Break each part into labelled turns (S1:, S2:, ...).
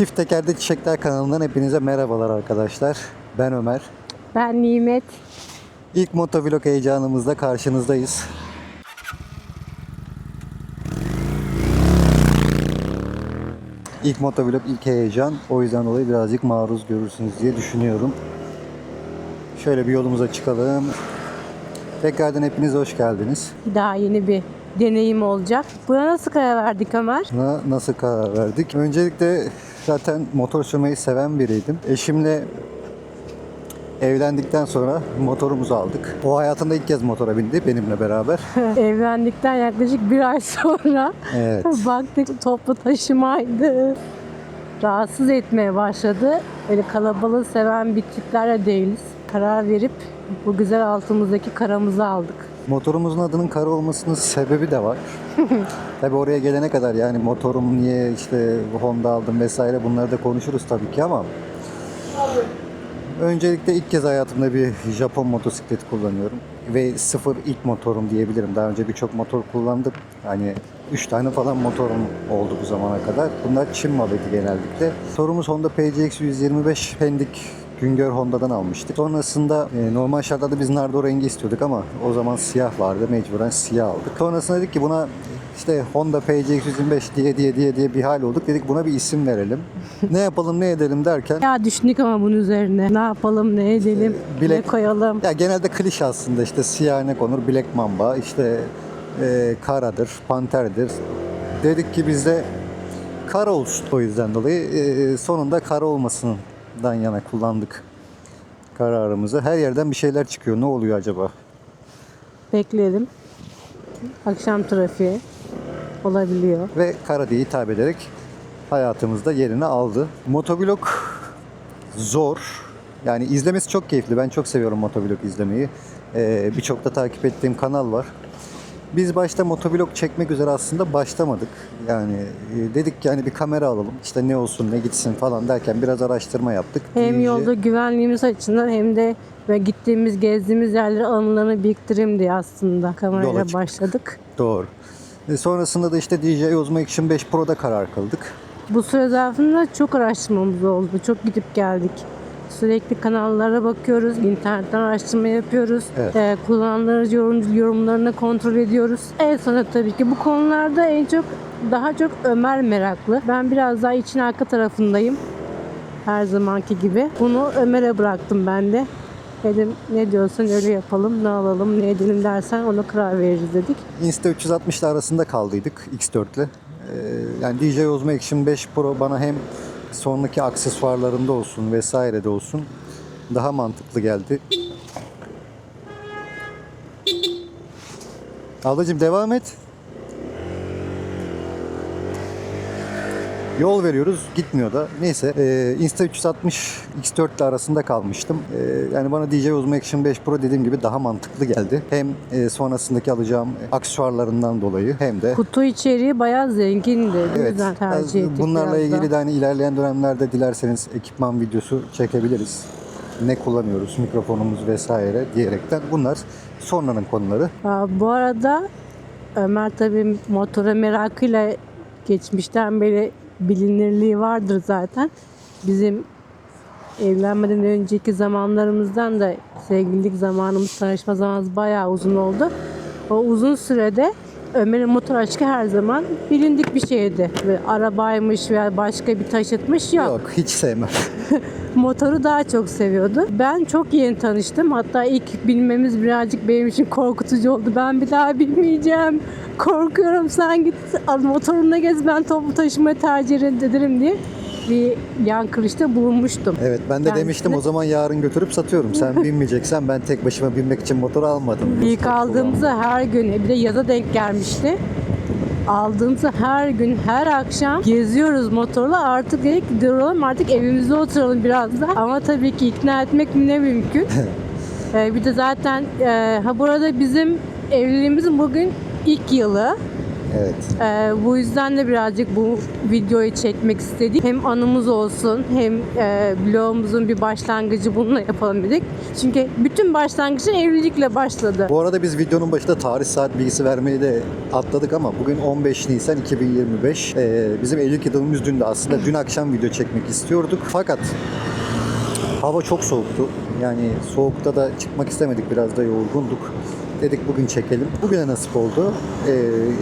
S1: Çift Teker'de Çiçekler kanalından hepinize merhabalar arkadaşlar. Ben Ömer.
S2: Ben Nimet.
S1: İlk motovlog heyecanımızda karşınızdayız. İlk motovlog, ilk heyecan. O yüzden dolayı birazcık maruz görürsünüz diye düşünüyorum. Şöyle bir yolumuza çıkalım. Tekrardan hepiniz hoş geldiniz.
S2: Daha yeni bir deneyim olacak. Buna nasıl karar verdik Ömer?
S1: Buna nasıl karar verdik? Öncelikle zaten motor sürmeyi seven biriydim. Eşimle evlendikten sonra motorumuzu aldık. O hayatında ilk kez motora bindi benimle beraber.
S2: Evlendikten yaklaşık bir ay sonra
S1: Evet.
S2: baktık toplu taşımaydı. Rahatsız etmeye başladı. Öyle kalabalığı seven bir tipler de değiliz. Karar verip bu güzel altımızdaki karamızı aldık.
S1: Motorumuzun adının kara olmasının sebebi de var. Tabi oraya gelene kadar yani motorum niye işte Honda aldım vesaire bunları da konuşuruz tabii ki ama Öncelikle ilk kez hayatımda bir Japon motosiklet kullanıyorum ve sıfır ilk motorum diyebilirim. Daha önce birçok motor kullandım. Hani 3 tane falan motorum oldu bu zamana kadar. Bunlar Çin malıydı genellikle. Motorumuz Honda PCX 125 Pendik Güngör Honda'dan almıştık. Sonrasında e, normal şartlarda biz nardo rengi istiyorduk ama o zaman siyah vardı. Mecburen siyah aldık. Sonrasında dedik ki buna işte Honda PCX 125 diye diye diye diye bir hal olduk. Dedik buna bir isim verelim. ne yapalım ne edelim derken
S2: Ya düşündük ama bunun üzerine. Ne yapalım, ne edelim,
S1: Bilek-
S2: ne koyalım.
S1: Ya genelde klişe aslında işte siyah ne konur, bilek mamba, işte e, karadır, panterdir. Dedik ki bizde kara olsun. O yüzden dolayı e, sonunda kara olmasından yana kullandık kararımızı. Her yerden bir şeyler çıkıyor. Ne oluyor acaba?
S2: Bekleyelim. Akşam trafiği olabiliyor.
S1: Ve kara diye hitap ederek hayatımızda yerini aldı. Motovlog zor. Yani izlemesi çok keyifli. Ben çok seviyorum motovlog izlemeyi. Ee, Birçok da takip ettiğim kanal var. Biz başta motovlog çekmek üzere aslında başlamadık. Yani e, dedik ki yani bir kamera alalım. İşte ne olsun ne gitsin falan derken biraz araştırma yaptık.
S2: Hem
S1: İyice-
S2: yolda güvenliğimiz açısından hem de ve gittiğimiz, gezdiğimiz yerleri anılarını biriktireyim diye aslında kamerayla başladık.
S1: Doğru. E, sonrasında da işte DJI Osmo Action 5 Pro'da karar kıldık.
S2: Bu süre zarfında çok araştırmamız oldu. Çok gidip geldik. Sürekli kanallara bakıyoruz, internetten araştırma yapıyoruz.
S1: Evet.
S2: Ee, kullanıcı yorum, yorumlarını kontrol ediyoruz. En sonra tabii ki bu konularda en çok daha çok Ömer meraklı. Ben biraz daha için arka tarafındayım. Her zamanki gibi. Bunu Ömer'e bıraktım ben de. Dedim ne diyorsan öyle yapalım, ne alalım, ne edelim dersen ona karar veririz dedik.
S1: Insta 360 ile arasında kaldıydık X4'le. Ee, yani DJI Osmo Action 5 Pro bana hem sonraki aksesuarlarında olsun vesaire de olsun daha mantıklı geldi. Ablacığım devam et. Yol veriyoruz gitmiyor da. Neyse e, Insta 360 X4 ile arasında kalmıştım. E, yani bana DJI Osmo Action 5 Pro dediğim gibi daha mantıklı geldi. Hem e, sonrasındaki alacağım aksesuarlarından dolayı hem de
S2: Kutu içeriği bayağı zengindi.
S1: Evet.
S2: tercih ettik
S1: Bunlarla ilgili
S2: da.
S1: de hani ilerleyen dönemlerde dilerseniz ekipman videosu çekebiliriz. Ne kullanıyoruz, mikrofonumuz vesaire diyerekten bunlar sonranın konuları.
S2: Aa, Bu arada Ömer tabii motora merakıyla geçmişten beri bilinirliği vardır zaten. Bizim evlenmeden önceki zamanlarımızdan da sevgililik zamanımız, tanışma zamanımız bayağı uzun oldu. O uzun sürede Ömer'in motor aşkı her zaman bilindik bir şeydi. Ve arabaymış veya başka bir taşıtmış yok.
S1: Yok hiç sevmem.
S2: Motoru daha çok seviyordu. Ben çok yeni tanıştım. Hatta ilk bilmemiz birazcık benim için korkutucu oldu. Ben bir daha bilmeyeceğim. Korkuyorum sen git motoruna gez ben toplu taşımayı tercih ederim diye bir yan kırışta bulunmuştum.
S1: Evet ben de
S2: Kendisine-
S1: demiştim o zaman yarın götürüp satıyorum. Sen binmeyeceksen ben tek başıma binmek için motor almadım.
S2: İlk aldığımızda her gün bir de yaza denk gelmişti. Aldığımızda her gün her akşam geziyoruz motorla artık dedik duralım artık evimizde oturalım biraz da. Ama tabii ki ikna etmek ne mümkün. Ee, bir de zaten e, ha burada bizim evliliğimizin bugün ilk yılı.
S1: Evet.
S2: Ee, bu yüzden de birazcık bu videoyu çekmek istedik. Hem anımız olsun hem e, blogumuzun bir başlangıcı bununla yapalım dedik. Çünkü bütün başlangıcı evlilikle başladı.
S1: Bu arada biz videonun başında tarih saat bilgisi vermeyi de atladık ama bugün 15 Nisan 2025. Ee, bizim evlilik yılımız dündü aslında. Dün akşam video çekmek istiyorduk. Fakat hava çok soğuktu. Yani soğukta da çıkmak istemedik. Biraz da yorgunduk. Dedik bugün çekelim. Bugüne nasip oldu. Ee,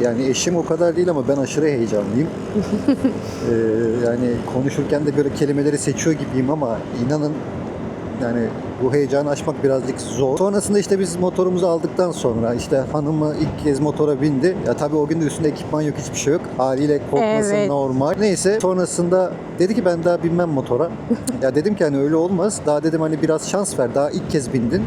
S1: yani eşim o kadar değil ama ben aşırı heyecanlıyım. Ee, yani konuşurken de böyle kelimeleri seçiyor gibiyim ama inanın yani bu heyecanı aşmak birazcık zor. Sonrasında işte biz motorumuzu aldıktan sonra işte hanımı ilk kez motora bindi. Ya tabii o gün de üstünde ekipman yok hiçbir şey yok. Haliyle korkması
S2: Evet.
S1: normal. Neyse sonrasında dedi ki ben daha binmem motora. ya dedim ki hani öyle olmaz. Daha dedim hani biraz şans ver. Daha ilk kez bindin.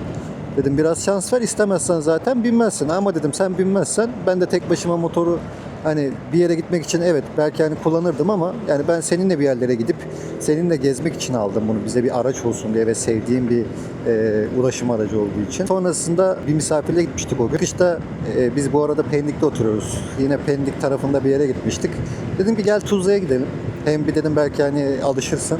S1: Dedim biraz şans ver istemezsen zaten binmezsin. Ama dedim sen binmezsen ben de tek başıma motoru hani bir yere gitmek için evet belki hani kullanırdım ama yani ben seninle bir yerlere gidip seninle gezmek için aldım bunu bize bir araç olsun diye ve sevdiğim bir e, ulaşım aracı olduğu için. Sonrasında bir misafirle gitmiştik o gün. Kışta e, biz bu arada Pendik'te oturuyoruz. Yine Pendik tarafında bir yere gitmiştik. Dedim ki gel Tuzla'ya gidelim. Hem bir dedim belki hani alışırsın.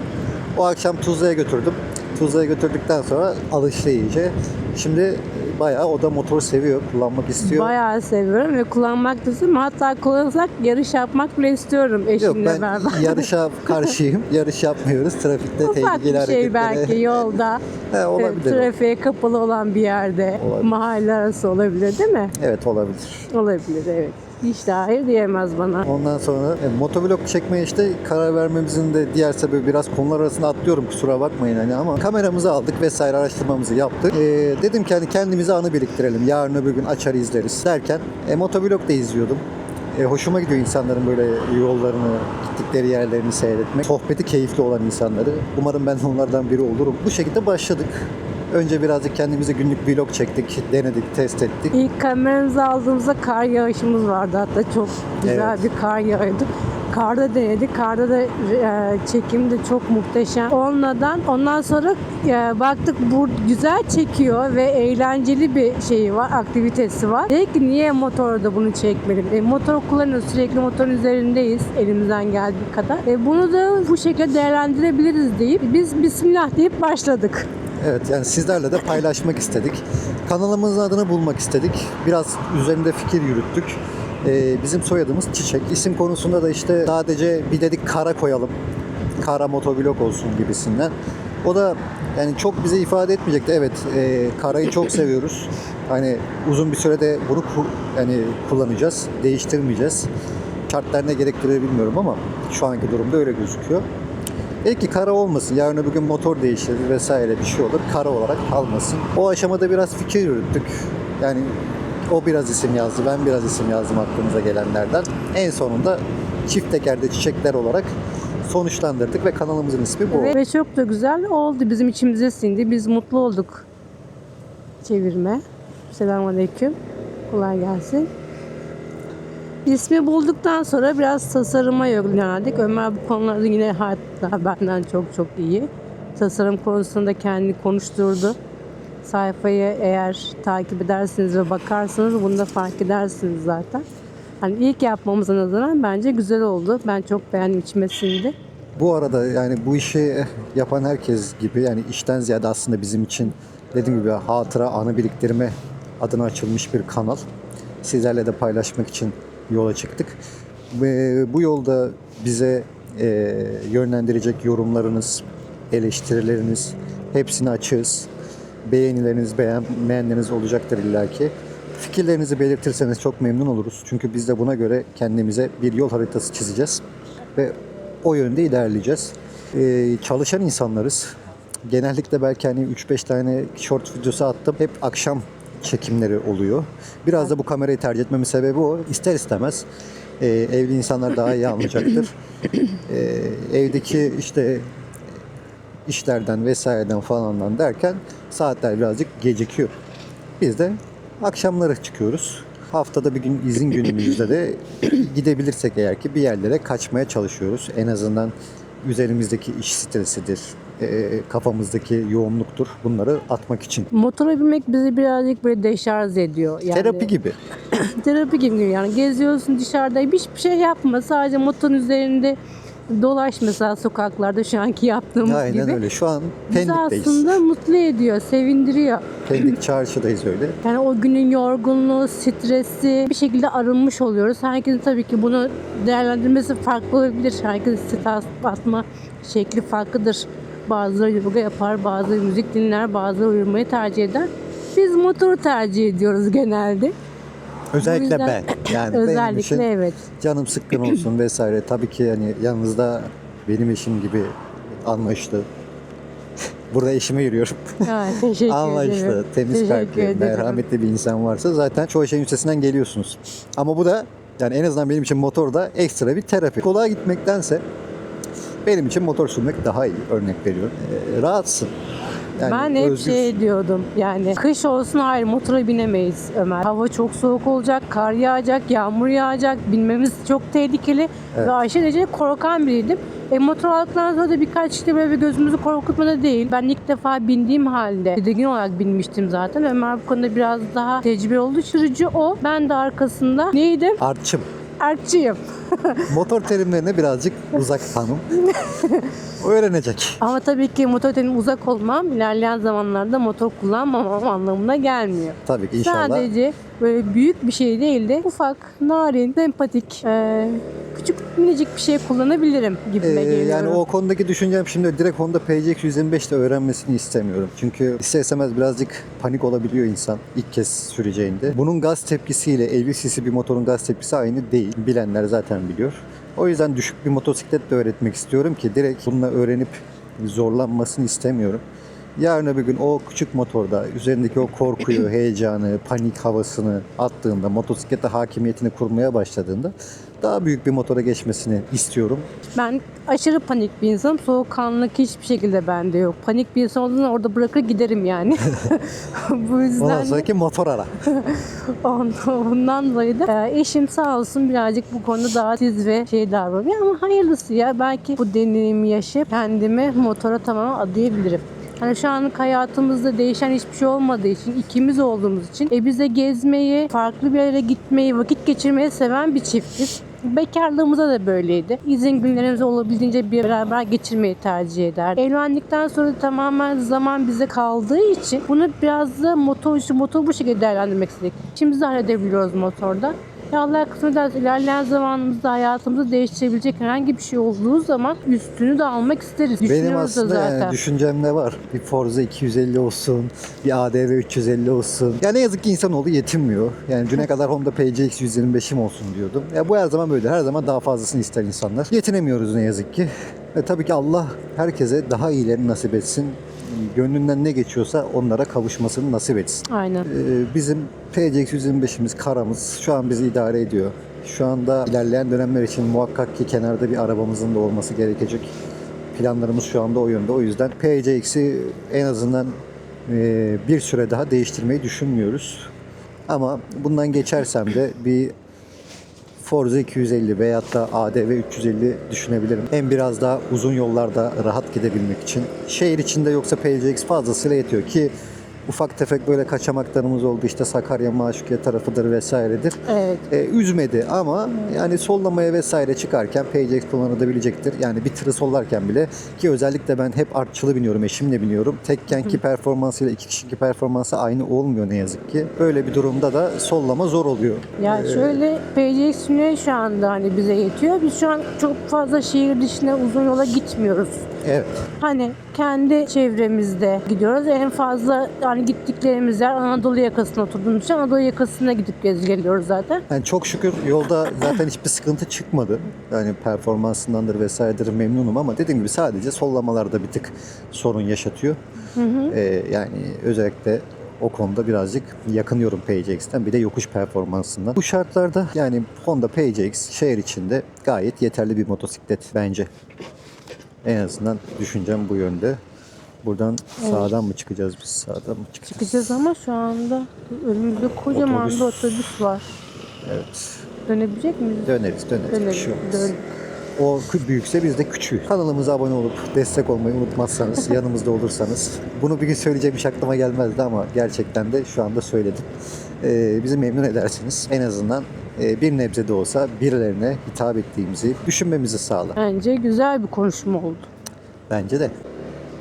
S1: O akşam Tuzla'ya götürdüm. Tuzla'ya götürdükten sonra alıştı iyice. Şimdi e, bayağı o da motoru seviyor, kullanmak istiyor.
S2: Bayağı seviyorum ve kullanmak da istiyorum. Hatta kullanırsak yarış yapmak bile istiyorum
S1: Yok
S2: eşimle
S1: ben
S2: beraber.
S1: yarışa karşıyım. Yarış yapmıyoruz. Trafikte
S2: Ufak
S1: tehlikeli
S2: bir şey belki yolda.
S1: He, olabilir.
S2: Trafiğe kapalı olan bir yerde.
S1: Olabilir.
S2: Mahalle arası olabilir değil mi?
S1: Evet olabilir.
S2: Olabilir evet. Hiç de hayır diyemez bana.
S1: Ondan sonra e, motovlog çekmeye işte karar vermemizin de diğer sebebi biraz konular arasında atlıyorum kusura bakmayın hani ama kameramızı aldık vesaire araştırmamızı yaptık. E, dedim ki hani kendimize anı biriktirelim. Yarın öbür gün açar izleriz derken e, motovlog da izliyordum. E, hoşuma gidiyor insanların böyle yollarını, gittikleri yerlerini seyretmek. Sohbeti keyifli olan insanları. Umarım ben onlardan biri olurum. Bu şekilde başladık. Önce birazcık kendimize günlük vlog çektik, denedik, test ettik.
S2: İlk kameramızı aldığımızda kar yağışımız vardı hatta çok güzel
S1: Evet.
S2: bir kar yağıyordu. Karda denedik. Karda da e, çekim de çok muhteşem. Ondan ondan sonra e, baktık bu güzel çekiyor ve eğlenceli bir şeyi var, aktivitesi var. Dedik ki niye motorda bunu çekmedim? E, motor kullanıyoruz. Sürekli motorun üzerindeyiz elimizden geldiği kadar. E, bunu da bu şekilde değerlendirebiliriz deyip biz Bismillah deyip başladık.
S1: Evet yani sizlerle de paylaşmak istedik. Kanalımızın adını bulmak istedik. Biraz üzerinde fikir yürüttük. Ee, bizim soyadımız Çiçek. İsim konusunda da işte sadece bir dedik kara koyalım. Kara motovlog olsun gibisinden. O da yani çok bize ifade etmeyecekti. Evet e, karayı çok seviyoruz. Hani uzun bir sürede bunu yani kullanacağız. Değiştirmeyeceğiz. Şartlar ne gerektirir bilmiyorum ama şu anki durumda öyle gözüküyor. Belki kara olmasın. Yarın öbür gün motor değişir vesaire bir şey olur. Kara olarak kalmasın. O aşamada biraz fikir yürüttük. Yani o biraz isim yazdı, ben biraz isim yazdım aklımıza gelenlerden. En sonunda çift tekerde çiçekler olarak sonuçlandırdık ve kanalımızın ismi bu.
S2: Ve, ve çok da güzel oldu. Bizim içimize sindi. Biz mutlu olduk. Çevirme. Selamünaleyküm. Kolay gelsin. İsmi bulduktan sonra biraz tasarıma yöneldik. Ömer bu konularda yine hatta benden çok çok iyi. Tasarım konusunda kendini konuşturdu. Sayfayı eğer takip edersiniz ve bakarsanız bunu da fark edersiniz zaten. Hani ilk yapmamıza nazaran bence güzel oldu. Ben çok beğendim, içime.
S1: Bu arada yani bu işi yapan herkes gibi yani işten ziyade aslında bizim için dediğim gibi hatıra, anı biriktirme adına açılmış bir kanal. Sizlerle de paylaşmak için yola çıktık. Bu yolda bize e, yönlendirecek yorumlarınız, eleştirileriniz hepsini açığız. Beğenileriniz, beğenmeyenleriniz olacaktır illaki. Fikirlerinizi belirtirseniz çok memnun oluruz. Çünkü biz de buna göre kendimize bir yol haritası çizeceğiz. Ve o yönde ilerleyeceğiz. Ee, çalışan insanlarız. Genellikle belki hani 3-5 tane short videosu attım. Hep akşam çekimleri oluyor. Biraz da bu kamerayı tercih etmemin sebebi o. İster istemez e, evli insanlar daha iyi anlayacaktır. E, evdeki işte işlerden vesaireden falandan derken saatler birazcık gecikiyor. Biz de akşamları çıkıyoruz. Haftada bir gün izin günümüzde de gidebilirsek eğer ki bir yerlere kaçmaya çalışıyoruz. En azından üzerimizdeki iş stresidir, e, kafamızdaki yoğunluktur. Bunları atmak için.
S2: Motora binmek bizi birazcık böyle deşarj ediyor. Yani,
S1: Terapi gibi.
S2: terapi gibi yani geziyorsun dışarıda hiçbir şey yapma sadece motorun üzerinde dolaş mesela sokaklarda şu anki yaptığımız
S1: Aynen
S2: gibi.
S1: öyle. Şu an
S2: Bizi
S1: Pendik'teyiz.
S2: aslında mutlu ediyor, sevindiriyor.
S1: Pendik çarşıdayız öyle.
S2: Yani o günün yorgunluğu, stresi bir şekilde arınmış oluyoruz. Herkesin tabii ki bunu değerlendirmesi farklı olabilir. Herkesin stres atma şekli farklıdır. Bazıları yoga yapar, bazıları müzik dinler, bazıları uyumayı tercih eder. Biz motoru tercih ediyoruz genelde.
S1: Özellikle
S2: yüzden-
S1: ben. Yani benim
S2: Özellikle
S1: için
S2: evet.
S1: canım sıkkın olsun vesaire. Tabii ki yani yanınızda benim eşim gibi anlayışlı. Burada eşime yürüyorum.
S2: Evet, teşekkür
S1: Anlayışlı,
S2: ederim.
S1: temiz kalpli, merhametli bir insan varsa zaten çoğu şeyin üstesinden geliyorsunuz. Ama bu da yani en azından benim için motorda ekstra bir terapi. Kolaya gitmektense benim için motor sürmek daha iyi örnek veriyorum. Ee, rahatsın. Yani
S2: ben hep
S1: özgürsün.
S2: şey diyordum yani kış olsun hayır motora binemeyiz Ömer. Hava çok soğuk olacak, kar yağacak, yağmur yağacak. Binmemiz çok tehlikeli
S1: Evet.
S2: ve aşırı derece korkan biriydim. E, motor aldıktan sonra da birkaç işte böyle bir gözümüzü korkutmada değil. Ben ilk defa bindiğim halde tedirgin olarak binmiştim zaten. Ömer bu konuda biraz daha tecrübe oldu. Sürücü o. Ben de arkasında neydim?
S1: Artçım.
S2: Erkçiyim.
S1: Motor terimlerine birazcık uzak hanım. Öğrenecek.
S2: Ama tabii ki motordan uzak olmam ilerleyen zamanlarda motor kullanmamam anlamına gelmiyor.
S1: Tabii ki inşallah.
S2: Sadece böyle büyük bir şey değil de ufak, narin, sempatik, e, küçük minicik bir şey kullanabilirim gibime
S1: Ee,
S2: geliyor.
S1: yani o konudaki düşüncem şimdi direkt Honda PCX 125 ile öğrenmesini istemiyorum. Çünkü ister istemez birazcık panik olabiliyor insan ilk kez süreceğinde. Bunun gaz tepkisiyle 50 cc bir motorun gaz tepkisi aynı değil. Bilenler zaten biliyor. O yüzden düşük bir motosiklet de öğretmek istiyorum ki direkt bununla öğrenip zorlanmasını istemiyorum. Yarın öbür gün o küçük motorda üzerindeki o korkuyu, heyecanı, panik havasını attığında, motosiklete hakimiyetini kurmaya başladığında daha büyük bir motora geçmesini istiyorum.
S2: Ben aşırı panik bir insanım. Soğukkanlılık hiçbir şekilde bende yok. Panik bir insan olduğunda orada bırakır giderim yani. Bu
S1: Ondan
S2: yüzden
S1: sonraki motor ara.
S2: ondan, ondan dolayı da e, eşim sağ olsun birazcık bu konuda daha tiz ve şey davranıyor ama hayırlısı ya. Belki bu deneyimi yaşayıp kendimi motora tamamen adayabilirim. Hani şu anlık hayatımızda değişen hiçbir şey olmadığı için, ikimiz olduğumuz için e bize gezmeyi, farklı bir yere gitmeyi, vakit geçirmeyi seven bir çiftiz. Bekarlığımızda da böyleydi. İzin günlerimizi olabildiğince bir beraber geçirmeyi tercih eder. Evlendikten sonra tamamen zaman bize kaldığı için bunu biraz da motor motor bu şekilde değerlendirmek istedik. İşimizi de halledebiliyoruz motorda. Ya Allah kısmet ederse ilerleyen zamanımızda hayatımızı değiştirebilecek herhangi bir şey olduğu zaman üstünü de almak isteriz.
S1: Benim aslında
S2: zaten.
S1: yani düşüncemde var. Bir Forza 250 olsun, bir ADV 350 olsun. Ya ne yazık ki insanoğlu yetinmiyor. Yani düne kadar Honda PCX 125'im olsun diyordum. Ya bu her zaman böyle. Her zaman daha fazlasını ister insanlar. Yetinemiyoruz ne yazık ki. Ve tabii ki Allah herkese daha iyilerini nasip etsin. Gönlünden ne geçiyorsa onlara kavuşmasını nasip etsin.
S2: Aynen.
S1: Ee, bizim PCX 125'imiz, karamız şu an bizi idare ediyor. Şu anda ilerleyen dönemler için muhakkak ki kenarda bir arabamızın da olması gerekecek. Planlarımız şu anda o yönde. O yüzden PCX'i en azından e, bir süre daha değiştirmeyi düşünmüyoruz. Ama bundan geçersem de bir Forza 250 veyahut da ADV 350 düşünebilirim. Hem biraz daha uzun yollarda rahat gidebilmek için. Şehir içinde yoksa PCX fazlasıyla yetiyor ki ufak tefek böyle kaçamaklarımız oldu. İşte Sakarya Maşukiye tarafıdır vesairedir.
S2: Evet.
S1: E, üzmedi ama yani sollamaya vesaire çıkarken PCX kullanılabilecektir. Yani bir tırı sollarken bile ki özellikle ben hep artçılı biniyorum, eşimle biniyorum. Tekkenki performansıyla iki kişilik performansı aynı olmuyor ne yazık ki. Böyle bir durumda da sollama zor oluyor.
S2: Ya şöyle PCX şu anda hani bize yetiyor. Biz şu an çok fazla şehir dışına uzun yola gitmiyoruz.
S1: Evet.
S2: Hani kendi çevremizde gidiyoruz. En fazla hani gittiklerimiz yer Anadolu yakasına oturduğumuz için Anadolu yakasına gidip gez geliyoruz zaten.
S1: Yani çok şükür yolda zaten hiçbir sıkıntı çıkmadı. Yani performansındandır vesairedir memnunum ama dediğim gibi sadece sollamalarda bir tık sorun yaşatıyor. Ee, yani özellikle o konuda birazcık yakınıyorum PCX'ten bir de yokuş performansından. Bu şartlarda yani Honda PCX şehir içinde gayet yeterli bir motosiklet bence. En azından düşüncem bu yönde. Buradan sağdan mı çıkacağız biz? Sağdan mı çıkacağız?
S2: Çıkacağız ama şu anda önümüzde kocaman
S1: Otobüs.
S2: bir otobüs var.
S1: Evet.
S2: Dönebilecek miyiz?
S1: Döneriz, döneriz. Bir
S2: Döneriz.
S1: şey olmaz.
S2: Dön.
S1: O büyükse biz de küçüğü. Kanalımıza abone olup destek olmayı unutmazsanız, yanımızda olursanız. Bunu bir gün söyleyeceğim hiç aklıma gelmezdi ama gerçekten de şu anda söyledim. e, bizi memnun edersiniz. En azından e, bir nebze de olsa birilerine hitap ettiğimizi düşünmemizi sağlar.
S2: Bence güzel bir konuşma oldu.
S1: Bence de.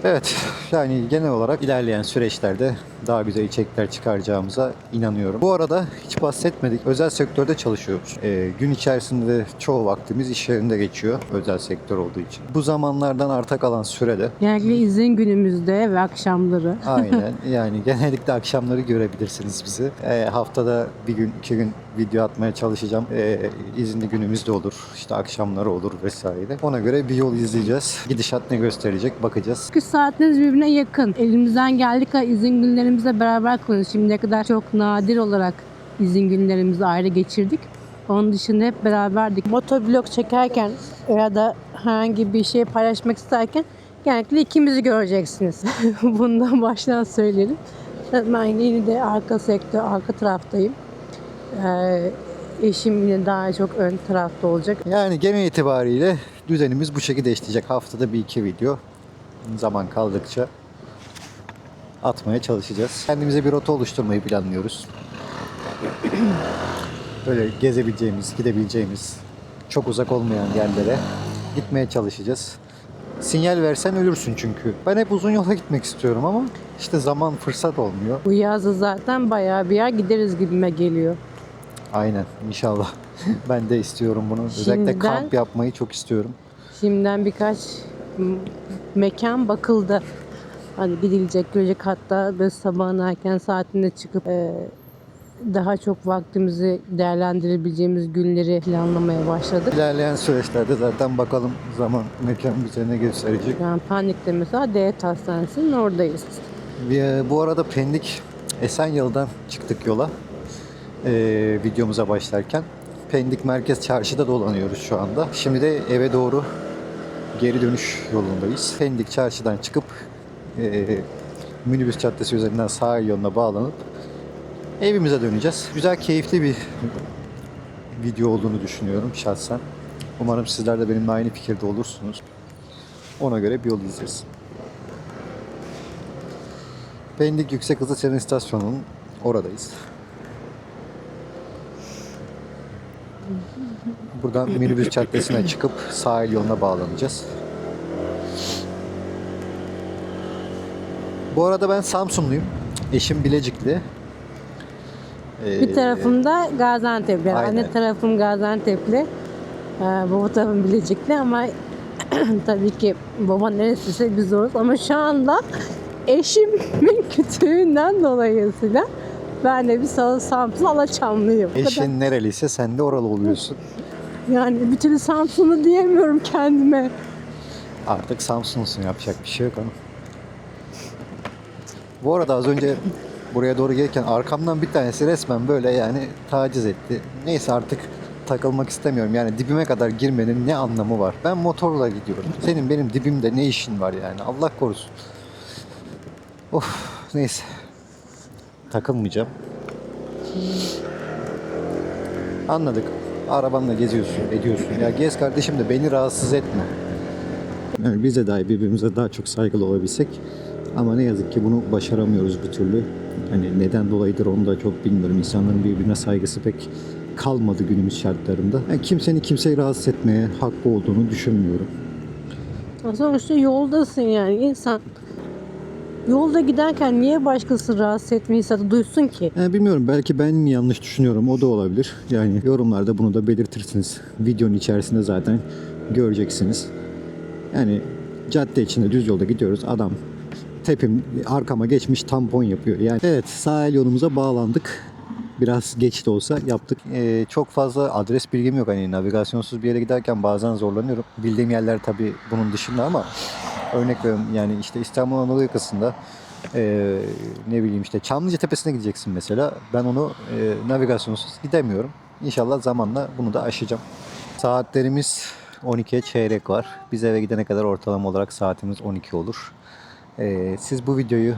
S1: Evet, yani genel olarak ilerleyen süreçlerde daha güzel içerikler çıkaracağımıza inanıyorum. Bu arada hiç bahsetmedik, özel sektörde çalışıyoruz. Ee, gün içerisinde çoğu vaktimiz iş yerinde geçiyor, özel sektör olduğu için. Bu zamanlardan arta kalan sürede
S2: Genellikle izin günümüzde ve akşamları.
S1: Aynen. Yani genellikle akşamları görebilirsiniz bizi. Ee, haftada bir gün, iki gün video atmaya çalışacağım. Ee, izinli günümüz de olur. İşte akşamları olur vesaire. Ona göre bir yol izleyeceğiz. Gidişat ne gösterecek bakacağız.
S2: Çünkü saatiniz birbirine yakın. Elimizden geldik izin günlerimizle beraber kullanıyoruz. Şimdiye kadar çok nadir olarak izin günlerimizi ayrı geçirdik. Onun dışında hep beraberdik. Motovlog çekerken ya da herhangi bir şey paylaşmak isterken genellikle ikimizi göreceksiniz. Bundan baştan söyleyelim. Ben yine de arka sektör, arka taraftayım. Ee, eşim yine daha çok ön tarafta olacak.
S1: Yani genel itibariyle düzenimiz bu şekilde işleyecek. Haftada bir iki video zaman kaldıkça atmaya çalışacağız. Kendimize bir rota oluşturmayı planlıyoruz. Böyle gezebileceğimiz, gidebileceğimiz, çok uzak olmayan yerlere gitmeye çalışacağız. Sinyal versen ölürsün çünkü. Ben hep uzun yola gitmek istiyorum ama işte zaman fırsat olmuyor.
S2: Bu yazı zaten bayağı bir yer gideriz gibime geliyor.
S1: Aynen inşallah. ben de istiyorum bunu. Özellikle
S2: Şimdiden-
S1: kamp yapmayı çok istiyorum.
S2: Şimdiden birkaç m- mekan bakıldı. Hani gidilecek, görecek hatta böyle sabahın erken saatinde çıkıp e, daha çok vaktimizi değerlendirebileceğimiz günleri planlamaya başladık.
S1: İlerleyen süreçlerde zaten bakalım zaman mekan bize ne gösterecek.
S2: Yani Pendik'te mesela Devlet Hastanesi'nin oradayız.
S1: Ve bu arada Pendik Esenyurt'dan çıktık yola. Ee, videomuza başlarken. Pendik Merkez Çarşı'da dolanıyoruz şu anda. Şimdi de eve doğru geri dönüş yolundayız. Pendik Çarşı'dan çıkıp e, minibüs caddesi üzerinden sahil yoluna bağlanıp evimize döneceğiz. Güzel, keyifli bir video olduğunu düşünüyorum şahsen. Umarım sizler de benimle aynı fikirde olursunuz. Ona göre bir yol izleyeceğiz. Pendik Yüksek Hızlı Tren İstasyonu'nun oradayız. Buradan minibüs caddesine çıkıp sahil yoluna bağlanacağız. Bu arada ben Samsunluyum. Eşim Bilecikli. Ee,
S2: Bir tarafımda Gaziantep'li.
S1: Aynen.
S2: Anne tarafım Gaziantep'li. Ee, baba tarafım Bilecikli ama tabii ki baba neresiyse biz oruz. Ama şu anda eşimin kütüğünden dolayısıyla ben de bir Samsun Alaçamlıyım.
S1: Eşin nereliyse sen de oralı oluyorsun.
S2: Yani türlü Samsun'u diyemiyorum kendime.
S1: Artık Samsunlusun yapacak bir şey yok ama. Bu arada az önce buraya doğru gelirken arkamdan bir tanesi resmen böyle yani taciz etti. Neyse artık takılmak istemiyorum. Yani dibime kadar girmenin ne anlamı var? Ben motorla gidiyorum. Senin benim dibimde ne işin var yani? Allah korusun. Of neyse. Takılmayacağım. Anladık. Arabanla geziyorsun, ediyorsun. Ya gez kardeşim de beni rahatsız etme. Yani bize dahi birbirimize daha çok saygılı olabilsek ama ne yazık ki bunu başaramıyoruz bir türlü. Hani neden dolayıdır onu da çok bilmiyorum. İnsanların birbirine saygısı pek kalmadı günümüz şartlarında. Yani kimsenin kimseyi rahatsız etmeye hakkı olduğunu düşünmüyorum.
S2: Sonuçta yoldasın yani insan yolda giderken niye başkası rahatsız etme hissiyatı duysun ki?
S1: Yani bilmiyorum belki ben mi yanlış düşünüyorum o da olabilir. Yani yorumlarda bunu da belirtirsiniz. Videonun içerisinde zaten göreceksiniz. Yani cadde içinde düz yolda gidiyoruz. Adam tepim arkama geçmiş tampon yapıyor. Yani evet sahil yolumuza bağlandık. Biraz geç de olsa yaptık. Ee, çok fazla adres bilgim yok. Hani navigasyonsuz bir yere giderken bazen zorlanıyorum. Bildiğim yerler tabii bunun dışında ama örnek veriyorum yani işte İstanbul Anadolu yakasında ee, ne bileyim işte Çamlıca Tepesi'ne gideceksin mesela. Ben onu e, navigasyonsuz gidemiyorum. İnşallah zamanla bunu da aşacağım. Saatlerimiz 12'ye çeyrek var. Biz eve gidene kadar ortalama olarak saatimiz 12 olur. Ee, siz bu videoyu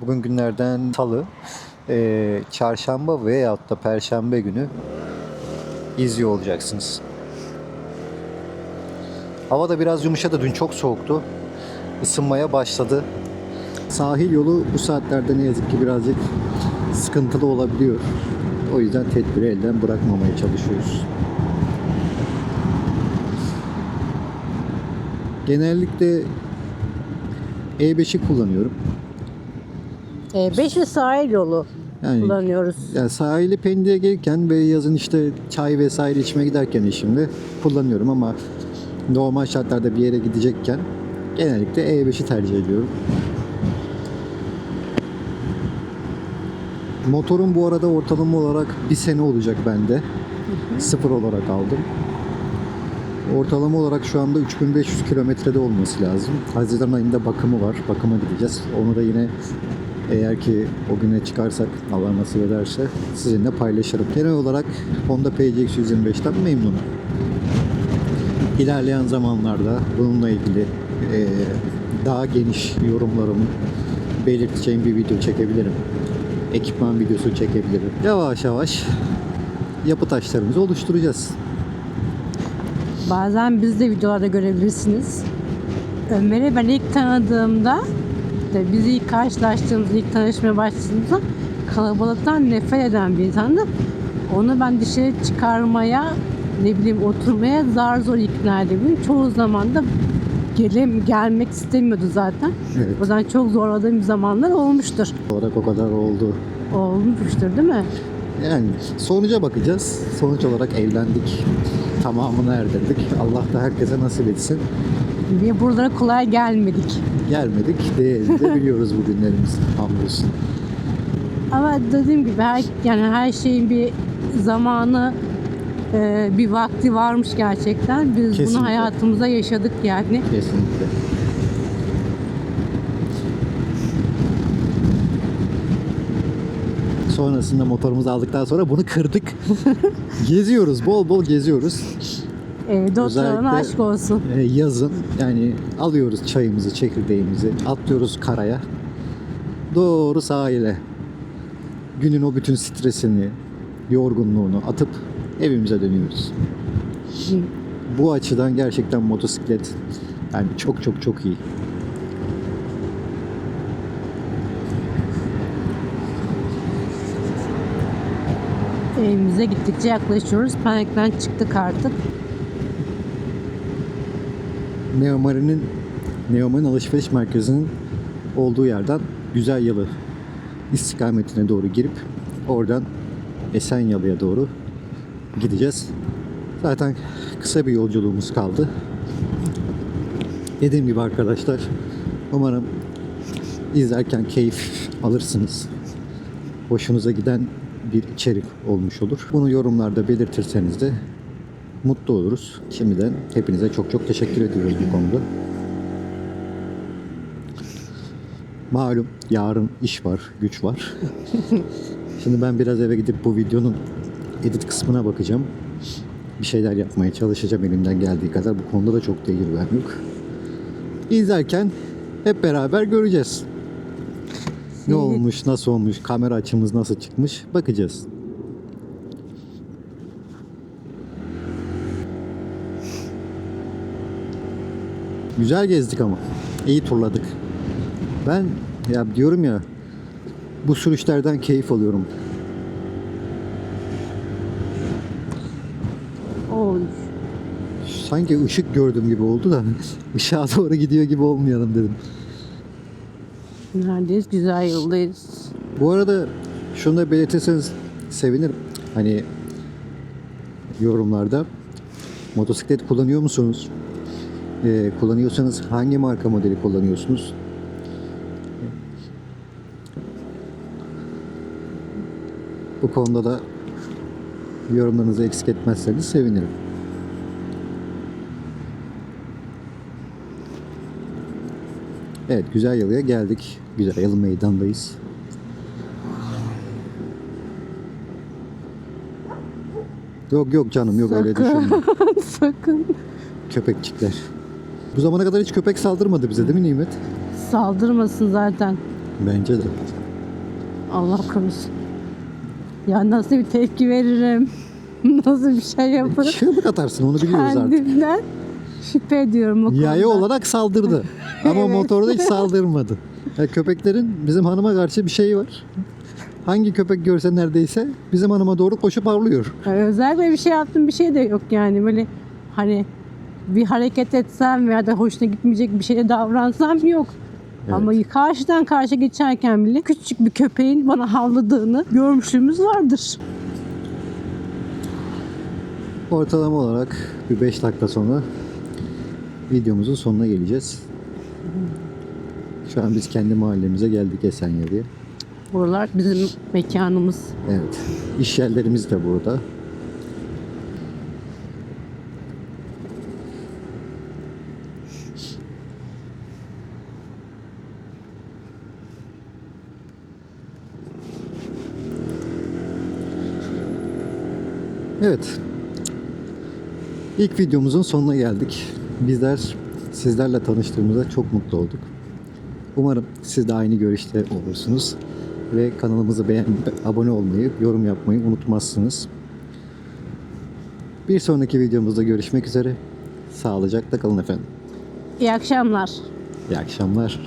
S1: bugün günlerden salı, e, çarşamba veyahut da perşembe günü izliyor olacaksınız. Hava da biraz yumuşadı. Dün çok soğuktu. Isınmaya başladı. Sahil yolu bu saatlerde ne yazık ki birazcık sıkıntılı olabiliyor. O yüzden tedbiri elden bırakmamaya çalışıyoruz. Genellikle E5'i kullanıyorum.
S2: E5 ve sahil yolu
S1: Yani
S2: kullanıyoruz.
S1: yani sahili Pendik'e gelirken ve yazın işte çay vesaire içmeye giderken eşimle kullanıyorum ama normal şartlarda bir yere gidecekken genellikle E5'i tercih ediyorum. Motorun bu arada ortalama olarak bir sene olacak bende. Sıfır olarak aldım. Ortalama olarak şu anda 3500 kilometrede olması lazım. Haziran ayında bakımı var. Bakıma gideceğiz. Onu da yine eğer ki o güne çıkarsak Allah nasip ederse sizinle paylaşırım. Genel olarak Honda PCX 125'ten memnunum. İlerleyen zamanlarda bununla ilgili eee, daha geniş yorumlarımı belirteceğim bir video çekebilirim. Ekipman videosu çekebilirim. Yavaş yavaş yapı taşlarımızı oluşturacağız.
S2: Bazen biz de videolarda görebilirsiniz. Ömer'i ben ilk tanıdığımda, de biz ilk karşılaştığımız, ilk tanışmaya başladığımızda kalabalıktan nefret eden bir insandı. Onu ben dışarı çıkarmaya, ne bileyim oturmaya zar zor ikna edebilirim. Çoğu zaman da gelem, gelmek istemiyordu zaten.
S1: Evet.
S2: O yüzden çok zorladığım zamanlar olmuştur.
S1: olarak o kadar oldu.
S2: Olmuştur değil mi?
S1: Yani sonuca bakacağız. Sonuç olarak evlendik. Tamamını erdirdik. Allah da herkese nasip etsin.
S2: Ve buralara kolay gelmedik.
S1: Gelmedik. Değerini de biliyoruz bugünlerimiz. Hamdolsun.
S2: Ama dediğim gibi her yani her şeyin bir zamanı e, bir vakti varmış gerçekten. Biz
S1: Kesinlikle.
S2: bunu hayatımıza yaşadık yani.
S1: Kesinlikle. Sonrasında motorumuzu aldıktan sonra bunu kırdık. geziyoruz. Bol bol geziyoruz.
S2: Evde
S1: Özellikle-
S2: oturana aşk olsun.
S1: Ee, yazın yani alıyoruz çayımızı, çekirdeğimizi, atlıyoruz karaya. Doğru sahile. Günün o bütün stresini, yorgunluğunu atıp evimize dönüyoruz. Bu açıdan gerçekten motosiklet yani çok çok çok iyi.
S2: Evimize gittikçe yaklaşıyoruz. Panikten çıktık artık.
S1: Neomarin'in Neomarin alışveriş merkezinin olduğu yerden Güzel Yalı istikametine doğru girip oradan Esenyalı'ya doğru gideceğiz. Zaten kısa bir yolculuğumuz kaldı. Dediğim gibi arkadaşlar umarım izlerken keyif alırsınız. Hoşunuza giden bir içerik olmuş olur. Bunu yorumlarda belirtirseniz de mutlu oluruz. Şimdiden hepinize çok çok teşekkür ediyoruz bu konuda. Malum yarın iş var, güç var. Şimdi ben biraz eve gidip bu videonun edit kısmına bakacağım. Bir şeyler yapmaya çalışacağım elimden geldiği kadar. Bu konuda da çok tecrübem yok. İzlerken hep beraber göreceğiz. Ne olmuş, nasıl olmuş, kamera açımız nasıl çıkmış bakacağız. Güzel gezdik ama. İyi turladık. Ben ya diyorum ya bu sürüşlerden keyif alıyorum.
S2: Oy.
S1: Sanki ışık gördüm gibi oldu da ışığa doğru gidiyor gibi olmayalım dedim.
S2: Neredeyiz? Güzel yıldayız.
S1: Bu arada şunu da belirtirseniz sevinirim. Hani yorumlarda motosiklet kullanıyor musunuz? Ee, kullanıyorsanız hangi marka modeli kullanıyorsunuz? Bu konuda da yorumlarınızı eksik etmezseniz sevinirim. Evet Güzel Yalı'ya geldik. Güzel Yalı meydandayız. Yok yok canım yok öyle
S2: Sakın.
S1: düşünme.
S2: Sakın.
S1: Köpekçikler. Bu zamana kadar hiç köpek saldırmadı bize değil mi Nimet?
S2: Saldırmasın zaten.
S1: Bence de.
S2: Allah korusun. Ya nasıl bir tepki veririm? nasıl bir şey yaparım?
S1: Çığlık atarsın onu biliyoruz artık.
S2: Kendimden şüphe ediyorum o
S1: Yaya
S2: konuda.
S1: olarak saldırdı. Ama
S2: Evet.
S1: motorda hiç saldırmadı. Ya köpeklerin bizim hanıma karşı bir şeyi var. hangi köpek görse neredeyse bizim hanıma doğru koşup avlıyor.
S2: Yani özellikle bir şey yaptığım bir şey de yok yani böyle hani bir hareket etsem veya da hoşuna gitmeyecek bir şeyle davransam yok. Ama karşıdan karşı geçerken bile küçük bir köpeğin bana havladığını görmüşlüğümüz vardır.
S1: Ortalama olarak bir 5 dakika sonra videomuzun sonuna geleceğiz. Şu an biz kendi mahallemize geldik Esenyurt'a.
S2: Buralar bizim mekanımız.
S1: Evet. İş yerlerimiz de burada. Evet. İlk videomuzun sonuna geldik. Bizler sizlerle tanıştığımıza çok mutlu olduk. Umarım siz de aynı görüşte olursunuz ve kanalımızı beğenip abone olmayı, yorum yapmayı unutmazsınız. Bir sonraki videomuzda görüşmek üzere. Sağlıcakla kalın efendim.
S2: İyi akşamlar.
S1: İyi akşamlar.